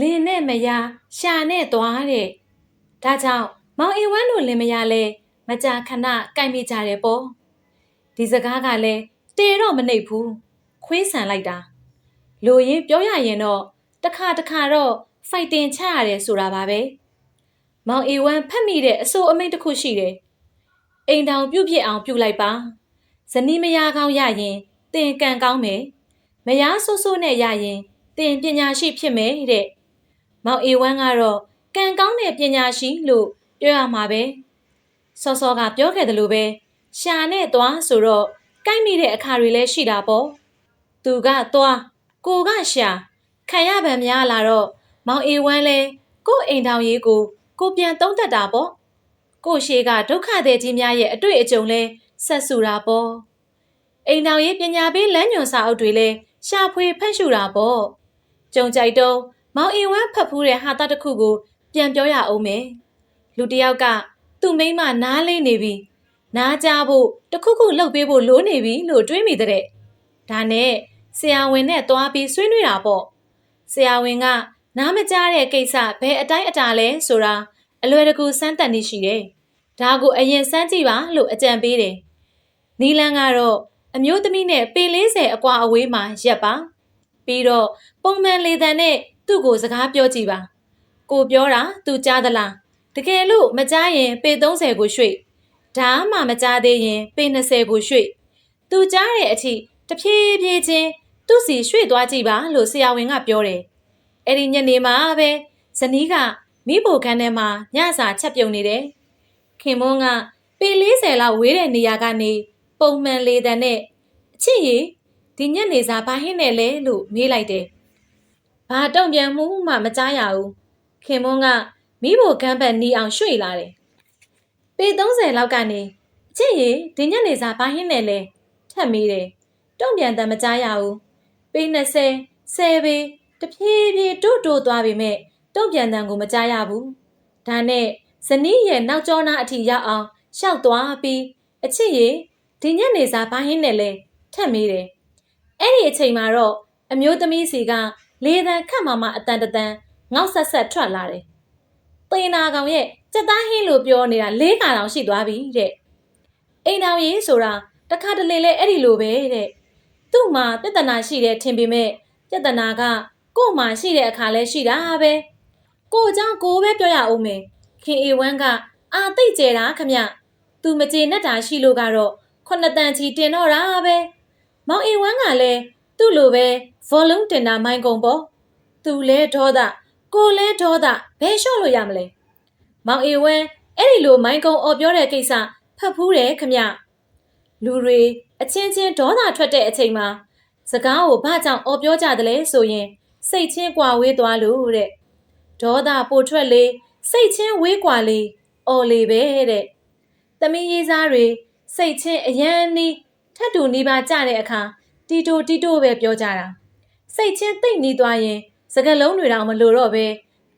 လင်းနဲ့မယားရှာနဲ့သွားတဲ့ဒါကြောင့်မောင်အိမ်ဝမ်းတို့လင်မယားလဲမကြာခဏကြိုက်မိကြတယ်ပေါ့ဒီစကားကလည်းတေတော့မနှိပ်ဘူးခွေးဆန်လိုက်တာလိုရင်းပြောရရင်တော့တစ်ခါတစ်ခါတော့ဖိုက်တင်ချရတယ်ဆိုတာပါပဲမောင်အေဝမ်းဖတ်မိတဲ့အဆိုးအမိန့်တစ်ခုရှိတယ်အိမ်တောင်ပြုတ်ပြစ်အောင်ပြုတ်လိုက်ပါဇနီးမယားကောင်းရရင်တင်ကံကောင်းမယ်မယားဆိုးဆိုးနဲ့ရရင်တင်ပညာရှိဖြစ်မယ်တဲ့ မောင်အေဝမ်းကတော့ကံကောင်းတဲ့ပညာရှိလို့ပြောရမှာပဲစောစောကပြောခဲ့တယ်လို့ပဲရှာနဲ့သွားဆိုတော့ကိုက်မိတဲ့အခါတွေလည်းရှိတာပေါ့သူကသွားကိုကရှာခံရပံများလာတော့မောင်အေဝမ်းလဲကို့အိမ်တောင်ရေးကိုကိုပြန်သုံးသက်တာပေါ့ကို့ရှေကဒုက္ခတဲ့ကြီးများရဲ့အတွေ့အကြုံလဲဆက်ဆူတာပေါ့အိမ်တောင်ရေးပညာပေးလမ်းညွန်စာအုပ်တွေလဲရှာဖွေဖတ်ရှုတာပေါ့ကြုံကြိုက်တော့ မောင်အေဝမ်းဖတ်ဖူးတဲ့ဟာတာတစ်ခုကို ပြန်ပြောရအောင်မယ်လူတစ်ယောက်ကသူ့မိန်းမနားလေးနေပြီနားကြဖို့တခုခုလှုပ်ပေးဖို့လိုနေပြီလို့တွေးမိတဲ့ဒါနဲ့ဆရာဝန်နဲ့သွားပြီးဆွေးနွေးတာပေါ့ဆရာဝန်ကနားမကြားတဲ့ကိစ္စဘယ်အတိုင်းအတာလဲဆိုတာအလွယ်တကူစမ်းသပ်နေရှိတယ်ဒါကိုအရင်စမ်းကြည့်ပါလို့အကြံပေးတယ်နီလန်ကတော့အမျိုးသမီးနဲ့ပေ40အကွာအဝေးမှာရက်ပါပြီးတော့ပုံမှန်လေတံနဲ့ သူ့ကိုစကားပြောကြည့်ပါကိုပြောတာသူကြားသလားတကယ်လို့မကြားရင်ပေ30ကိုရွှေ့ဒါမှမကြားသေးရင်ပေ20ကိုရွှေ့သူကြားတဲ့အထိတဖြည်းဖြည်းချင်းသူ့စီရွှေ့သွားကြည့်ပါလို့ဆရာဝန်ကပြောတယ်အဲ့ဒီညနေမှာပဲဇနီးကမိဖို့ခန်းထဲမှာညစာချက်ပြုံနေတယ်ခင်မွန်းကပေ40လောက်ဝေးတဲ့နေရာကနေပုံမှန်လေတံနဲ့အချစ်ရီဒီညနေစာဘာဟင်းနဲ့လဲလို့မေးလိုက်တယ် ဘာတုံ့ပြန်မှုမှမကြားရဘူးခင်မွန်းကမိဖို့ခန်းဘက်နီးအောင်ရွှေ့လာတယ်ပေ30လောက်ကနေအချစ်ရီဒီညနေစာဘာဟင်းနဲ့လဲထပ်မေးတယ်တုံ့ပြန်တယ်မကြားရဘူးပေ20 10ပေတဖြည်းဖြည်းတိုးတိုးသွားပေမဲ့တုံ့ပြန်တယ်ကိုမကြားရဘူးဒါနဲ့ဇနီးရဲ့နောက်ကျောနာအထိရောက်အောင်ရှောက်သွားပြီးအချစ်ရီဒီညနေစာဘာဟင်းနဲ့လဲထပ်မေးတယ်အဲ့ဒီအချိန်မှာတော့အမျိုးသမီးစီက လေတံခတ်မှမှအတန်တန်ငေါက်ဆက်ဆက်ထွက်လာတယ်။သေနာကောင်ရဲ့စက်သားဟင်းလို့ပြောနေတာလေးခါတောင်ရှိသွားပြီတဲ့။အိမ်တော်ကြီးဆိုတာတခါတလေလဲအဲ့ဒီလိုပဲတဲ့။သူ့မှာပြဿနာရှိတယ်ထင်ပေမဲ့ပြဿနာကကို့မှာရှိတဲ့အခါလဲရှိတာပဲ။ကို့အကြောင်းကိုပဲပြောရအောင်မယ်။ခင်အေဝမ်းကအာသိတ်ကျဲတာခမ။သူမကြေနဲ့တာရှိလို့ကတော့ခုနှစ်တန်ချီတင်တော့တာပဲ။မောင်အေဝမ်းကလည်း သူ့လိုပဲ volume တင်တာမိုင်းကုန်ပေါ့။သူလဲဒေါသကိုလဲဒေါသဘယ်လျှော့လို့ရမလဲ။မောင်အေဝမ်းအဲ့ဒီလိုမိုင်းကုံအော်ပြောတဲ့ကိစ္စဖတ်ဖူးတယ်ခမလူတွေအချင်းချင်းဒေါသထွက်တဲ့အချိန်မှာစကားကိုဘာကြောင့်အော်ပြောကြတယ်လဲဆိုရင် စိတ်ချင်းကွာဝေးသွားလို့တဲ့ဒေါသပိုထွက်လေစိတ်ချင်းဝေးကွာလေအော်လေပဲတဲ့သမီးရေးစားတွေစိတ်ချင်းအယံနီးထတ်တူနီးပါကြတဲ့အခါ တီတိုတီတိုပဲပြောကြတာစိတ်ချင်းသိမ့်နီးသွားရင်စကလုံးတွေတောင်မလို့တော့ပဲ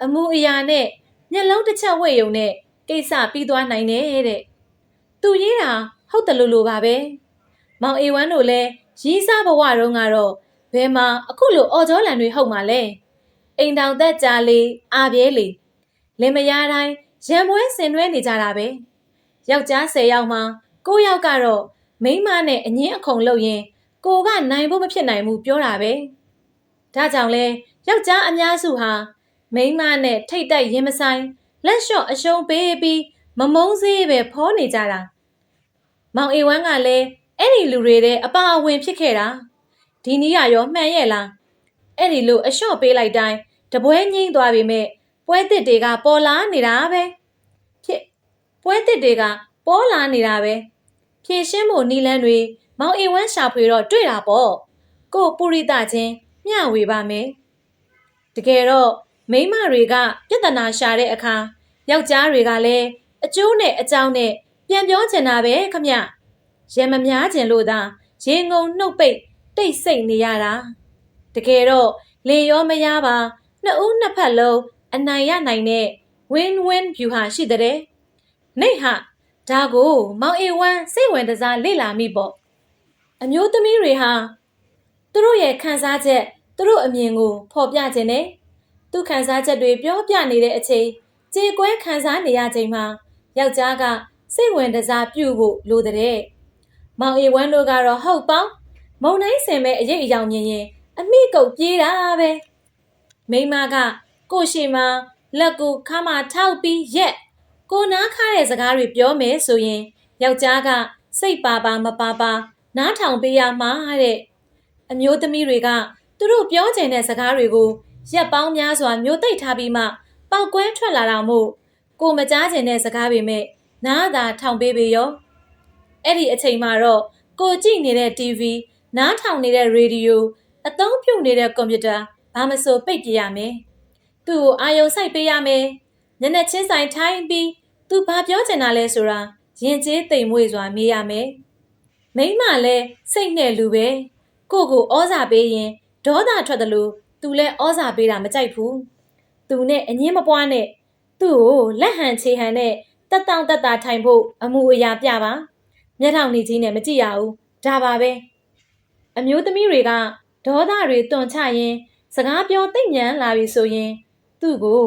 အမှုအရာနဲ့မျက်လုံးတစ်ချက်ဝဲ့ယုံနဲ့ကိစ္စပြီးသွားနိုင်တယ်တဲ့သူရေးတာဟုတ်တယ်လို့လိုပါပဲမောင်အေဝမ်းတို့လည်းရီးစားဘဝတုန်းကတော့ဘယ်မှာအခုလိုအော်ကြောလန်တွေဟုတ်မှာလဲအိမ်တောင်သက်ကြာလေအာပြဲလေလင်မယားတိုင်းရံပွဲဆင်နွှဲနေကြတာပဲယောက်ျား10ယောက်မှာ9ယောက်ကတော့မိန်းမနဲ့အငင်းအခုံလုပ်ရင် ကိုကနိုင်ဖို့မဖြစ်နိုင်ဘူးပြောတာပဲဒါကြောင့်လဲယောက်ျားအများစုဟာမိန်းမနဲ့ထိတ်တိုက်ရင်မဆိုင်လက်လျှော့အရှုံးပေးပြီးမမုန်းစေးပဲဖောနေကြတာမောင်အေဝမ်းကလည်းအဲ့ဒီလူတွေတဲ့အပါအဝင်ဖြစ်ခဲ့တာဒီနီးရရောမှန်ရဲ့လားအဲ့ဒီလိုအလျှော့ပေးလိုက်တိုင်းတပွဲငိမ့်သွားပြီမဲ့ပွဲတစ်တွေကပေါ်လာနေတာပဲဖြစ်ပွဲတစ်တွေကပေါ်လာနေတာပဲဖြည့်ရှင်းဖို့နီလန်းတွေ မောင်အေဝမ်းရှာဖွေတော့တွေ့တာပေါ့ကိုပူရိတချင်းမျှဝေပါမယ်တကယ်တော့မိန်းမတွေကပြဿနာရှာတဲ့အခါယောက်ျားတွေကလည်းအကျိုးနဲ့အကြောင်းနဲ့ပြန်ပြောချင်တာပဲခမရံမများချင်လို့သာရေငုံနှုတ်ပိတ်တိတ်ဆိတ်နေရတာတကယ်တော့လေရောမရပါနှစ်ဦးနှစ်ဖက်လုံးအနိုင်ရနိုင်တဲ့ win win view ဟာရှိတဲ့နေဟာဒါကိုမောင်အေဝမ်းစိတ်ဝင်တစားလေ့လာမိပေါ့ အမျိုးသမီးတွေဟာသူတို့ရဲ့ခံစားချက်သူတို့အမြင်ကိုဖော်ပြခြင်းနဲ့သူ့ခံစားချက်တွေပြောပြနေတဲ့အချိန်ကြေကွဲခံစားနေရချိန်မှာယောက်ျားကစိတ်ဝင်တစားပြုဖို့လိုတဲ့မောင်အေဝမ်းတို့ကတော့ဟုတ်ပေါင်းမုံတိုင်းစင်မဲ့အရေးအယောင်မြင်ရင်အမိကုတ်ပြေးတာပဲမိန်းမကကိုရှိမလက်ကိုခါမထောက်ပြီးရက်ကိုနားခါတဲ့စကားတွေပြောမယ်ဆိုရင်ယောက်ျားကစိတ်ပါပါမပါပါ နားထောင်ပေးရမှာတဲ့အမျိုးသမီးတွေကသူတို့ပြောချင်တဲ့စကားတွေကိုရက်ပေါင်းများစွာမျိုးသိပ်ထားပြီးမှပောက်ကွဲထွက်လာတာမို့ကိုမကြားချင်တဲ့စကားတွေမဲ့နားသာထောင်ပေးပေရောအဲ့ဒီအချိန်မှာတော့ကိုကြည့်နေတဲ့ TV နားထောင်နေတဲ့ရေဒီယိုအသုံးပြုနေတဲ့ကွန်ပျူတာဘာမဆိုပိတ်ပြရမယ်သူ့ကိုအာယုံစိုက်ပေးရမယ်ညနေချင်းဆိုင်ထိုင်းပြီးသူဘာပြောချင်တာလဲဆိုတာရင်ကျေးတိမ်မွေ့စွာမေးရမယ် မိမလည်းစိတ်နဲ့လူပဲကိုကိုဩဇာပေးရင်ဒေါသထွက်တယ်လို့သူလည်းဩဇာပေးတာမကြိုက်ဘူးသူနဲ့အငင်းမပွားနဲ့သူ့ကိုလက်ဟန်ချေဟန်နဲ့တက်တောင့်တက်တာထိုင်ဖို့အမှုအရာပြပါမျက်ထောင်နေကြီးနဲ့မကြည့်ရဘူးဒါပါပဲအမျိုးသမီးတွေကဒေါသတွေတွန့်ချရင်စကားပြောသိမ့်ညံလာပြီဆိုရင် သူ့ကို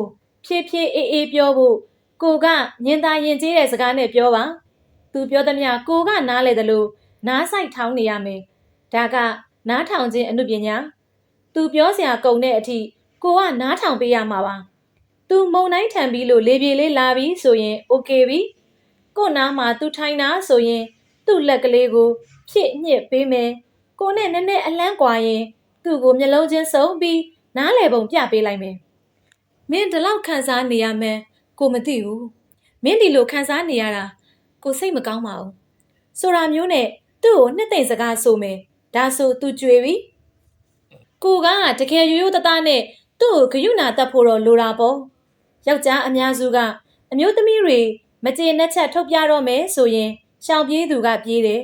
ဖြည်းဖြည်းအေးအေးပြောဖို့ကိုကညင်သာရင်ကျေးတဲ့စကားနဲ့ပြောပါ သူပြောသမျှကိုကနားလေတယ်လို့ နားဆိုင်ထောင်းနေရမယ်ဒါကနားထောင်ခြင်းအမှုပညာသူပြောစရာကုန်တဲ့အထိကိုကနားထောင်ပေးရမှာပါသူမုံတိုင်းထံပြီးလို့လေပြေလေးလာပြီးဆိုရင်โอเคပြီကိုနားမှာသူထိုင်တာဆိုရင် သူ့လက်ကလေးကိုဖြည့်ညှစ်ပေးမယ်ကိုနဲ့နည်းနည်းအလန်းကွာရင် သူ့ကိုမျက်လုံးချင်းစုံပြီးနားလေပုံပြပေးလိုက်မယ်မင်းဒီလောက်ခံစားနေရမယ်ကိုမသိဘူးမင်းဒီလိုခံစားနေရတာကိုစိတ်မကောင်းပါဘူးဆိုတာမျိုးနဲ့ သူ့ကိုနှစ်သိမ့်စကားဆိုမယ်ဒါဆိုသူကြွေပြီကိုကတကယ်ရိုးရိုးသားသားနဲ့သူ့ကိုဂယုဏတတ်ဖို့တော့လိုတာပေါ့ယောက်ျားအများစုကအမျိုးသမီးတွေမကျေနပ်ချက်ထုတ်ပြတော့မယ်ဆိုရင်ရှောင်ပြေးသူကပြေးတယ်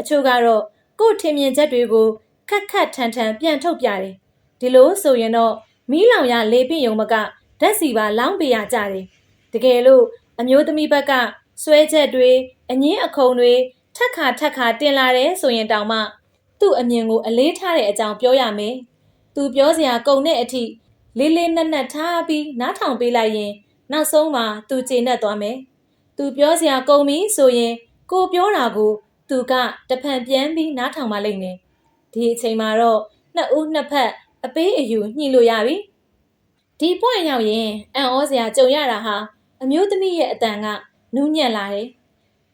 အချို့ကတော့ကို့ထင်မြင်ချက်တွေကိုခက်ခက်ထန်ထန်ပြန်ထုတ်ပြတယ်ဒီလိုဆိုရင်တော့မီးလောင်ရလေပြင့်ယုံမကဓာတ်စီပါလောင်းပေးရကြတယ်တကယ်လို့အမျိုးသမီးဘက်ကဆွဲချက်တွေအငင်းအခုံတွေ ထက်ခါထက်ခါတင်လာတယ်ဆိုရင်တောင်မှသူ့အမြင်ကိုအလေးထားတဲ့အကြောင်းပြောရမယ်။သူပြောစရာကုန်တဲ့အထိလေးလေးနက်နက်ထားပြီးနားထောင်ပေးလိုက်ရင် နောက်ဆုံးမှာသူကျေနပ်သွားမယ်။သူပြောစရာကုန်ပြီဆိုရင် ကိုပြောတာကိုသူကတဖန်ပြန်ပြီးနားထောင်ပါလိမ့်မယ်။ဒီအချိန်မှာတော့နှစ်ဦးနှစ်ဖက်အပေးအယူညှိလို့ရပြီ။ဒီပွင့်ရောက်ရင်အံ့ဩစရာကြုံရတာဟာအမျိုးသမီးရဲ့အတန်ကနူးညံ့လာတယ်။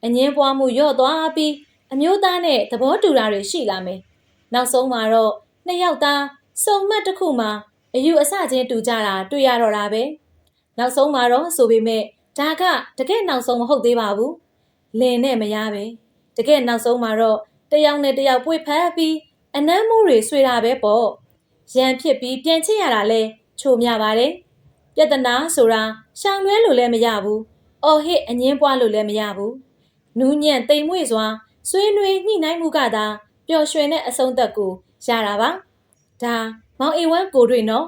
အငင်းပွားမှုရော့သွားပြီးအမျိုးသားနဲ့သဘောတူတာတွေရှိလာမယ်။နောက်ဆုံးမှာတော့နှစ်ယောက်သားစုံမတ်တစ်ခုမှာအယူအဆချင်းတူကြတာတွေ့ရတော့တာပဲ။နောက်ဆုံးမှာတော့ဆိုပေမဲ့ဒါကတကယ်နောက်ဆုံးမဟုတ်သေးပါဘူး။လင်နဲ့မရပဲ။တကယ်နောက်ဆုံးမှာတော့တယောက်နဲ့တယောက်ပွေဖက်ပြီးအနမ်းမှုတွေဆွေတာပဲပေါ့။ရန်ဖြစ်ပြီးပြန်ချစ်ရတာလဲချိုမြပါတယ်။ပြဿနာဆိုတာရှောင်လွဲလို့လည်းမရဘူး။အော်ဟစ်အငင်းပွားလို့လည်းမရဘူး။ နူးညံ့တိမ်မွေ့စွာဆွေးနွေးညှိနှိုင်းမှုကသာပျော်ရွှင်တဲ့အဆုံးသက်ကိုရတာပါ။ဒါမောင်အေဝမ်းကိုတွေနော်